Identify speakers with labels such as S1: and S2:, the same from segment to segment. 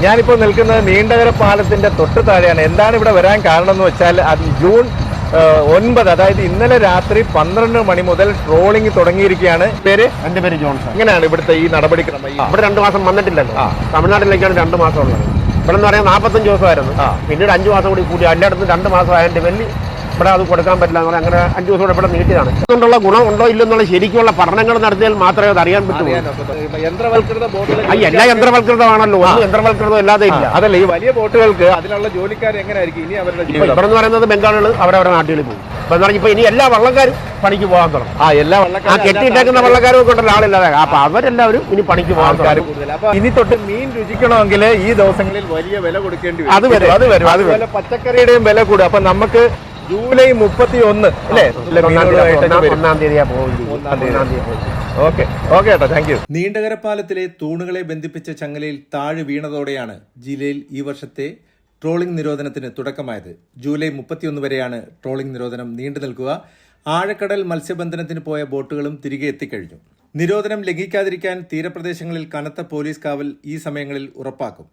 S1: ഞാനിപ്പോൾ നിൽക്കുന്നത് നീണ്ടകര പാലത്തിന്റെ തൊട്ട് താഴെയാണ്. എന്താണ് ഇവിടെ വരാൻ കാരണം എന്ന് വെച്ചാൽ അത് ജൂൺ ഒൻപത് അതായത് ഇന്നലെ രാത്രി പന്ത്രണ്ട് മണി മുതൽ ട്രോളിംഗ് തുടങ്ങിയിരിക്കുകയാണ്. പേര്?
S2: എന്റെ പേര് ജോൺസൺ.
S1: ഇങ്ങനെയാണ് ഇവിടുത്തെ ഈ നടപടിക്രമം
S2: ഇവിടെ രണ്ടു മാസം വന്നിട്ടില്ലല്ലോ. തമിഴ്നാട്ടിലേക്കാണ് രണ്ട് മാസം ഉള്ളത്. ഇവിടെ എന്ന് പറയാൻ നാൽപ്പത്തഞ്ച് ദിവസമായിരുന്നു.
S1: ആ.
S2: പിന്നീട് അഞ്ച് മാസം കൂടി കൂടി എല്ലായിടത്തും രണ്ട് മാസം ആയതിന്റെ വലിയ ഇവിടെ അത് കൊടുക്കാൻ പറ്റില്ല എന്ന് പറഞ്ഞാൽ അങ്ങനെ അഞ്ച് ദിവസം കൂടെ ഇവിടെ നീട്ടിയതാണ് അതുകൊണ്ടുള്ള ഗുണം ഉണ്ടോ ഇല്ലെന്നുള്ള ശരിക്കുള്ള പഠനങ്ങൾ നടത്തിയാൽ മാത്രമേ അത് അറിയാൻ പറ്റൂ.
S1: ഇപ്പൊ
S2: എല്ലാ യന്ത്രവൽകൃതമാണല്ലോ. ഒന്നും യന്ത്രവൽകൃതം അല്ലാതെ ഇല്ല.
S1: അതല്ല ഈ വലിയ ബോട്ടുകൾക്ക് അതിനുള്ള ജോലിക്കാർ എങ്ങനെയായിരിക്കും ഇനി അവരുടെ
S2: ഇവിടെ എന്ന് പറയുന്നത് ബംഗാളുകൾ അവരവരുടെ നാട്ടിൽ പോകും. അപ്പൊ എന്ന് പറഞ്ഞാൽ ഇപ്പൊ ഇനി എല്ലാ വള്ളക്കാരും പണിക്ക് പോകാൻ തുടങ്ങും.
S1: ആ എല്ലാ
S2: ആ കെട്ടിയിട്ടേക്കുന്ന വള്ളക്കാരും ഒക്കെ ഉണ്ടല്ലോ ആളില്ലാതെ. അപ്പൊ അവരെല്ലാവരും ഇനി പണിക്ക് പോകാൻ തുടങ്ങും.
S1: അപ്പൊ ഇനി തൊട്ട് മീൻ രുചിക്കണമെങ്കിൽ ഈ ദിവസങ്ങളിൽ വലിയ വില കൊടുക്കേണ്ടി
S2: വരും, അത് വരും, അത് വരും.
S1: അതുപോലെ പച്ചക്കറിയുടെയും വില കൂടും. അപ്പൊ നമുക്ക് ജൂലൈ മുപ്പത്തി ഒന്ന് അല്ലേ
S2: ഒന്നാം പോകുന്നത്
S1: ഓക്കെ ഓക്കെ ഏട്ടാ താങ്ക് യു
S3: നീണ്ടകരപ്പാലത്തിലെ തൂണുകളെ ബന്ധിപ്പിച്ച ചങ്ങലയിൽ താഴ് വീണതോടെയാണ് ജില്ലയിൽ ഈ വർഷത്തെ ട്രോളിംഗ് നിരോധനത്തിന് തുടക്കമായത്. ജൂലൈ മുപ്പത്തിയൊന്ന് വരെയാണ് ട്രോളിംഗ് നിരോധനം നീണ്ടു നിൽക്കുക. ആഴക്കടൽ മത്സ്യബന്ധനത്തിന് പോയ ബോട്ടുകളും തിരികെ എത്തിക്കഴിഞ്ഞു. നിരോധനം ലംഘിക്കാതിരിക്കാൻ തീരപ്രദേശങ്ങളിൽ കനത്ത പോലീസ് കാവൽ ഈ സമയങ്ങളിൽ ഉറപ്പാക്കും.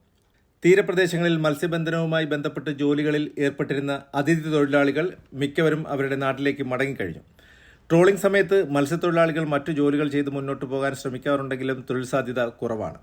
S3: തീരപ്രദേശങ്ങളിൽ മത്സ്യബന്ധനവുമായി ബന്ധപ്പെട്ട് ജോലികളിൽ ഏർപ്പെട്ടിരുന്ന അതിഥി തൊഴിലാളികൾ മിക്കവരും അവരുടെ നാട്ടിലേക്ക് മടങ്ങിക്കഴിഞ്ഞു. ട്രോളിംഗ് സമയത്ത് മത്സ്യത്തൊഴിലാളികൾ മറ്റു ജോലികൾ ചെയ്ത് മുന്നോട്ട് പോകാൻ ശ്രമിക്കാറുണ്ടെങ്കിലും തൊഴിൽ സാധ്യത കുറവാണ്.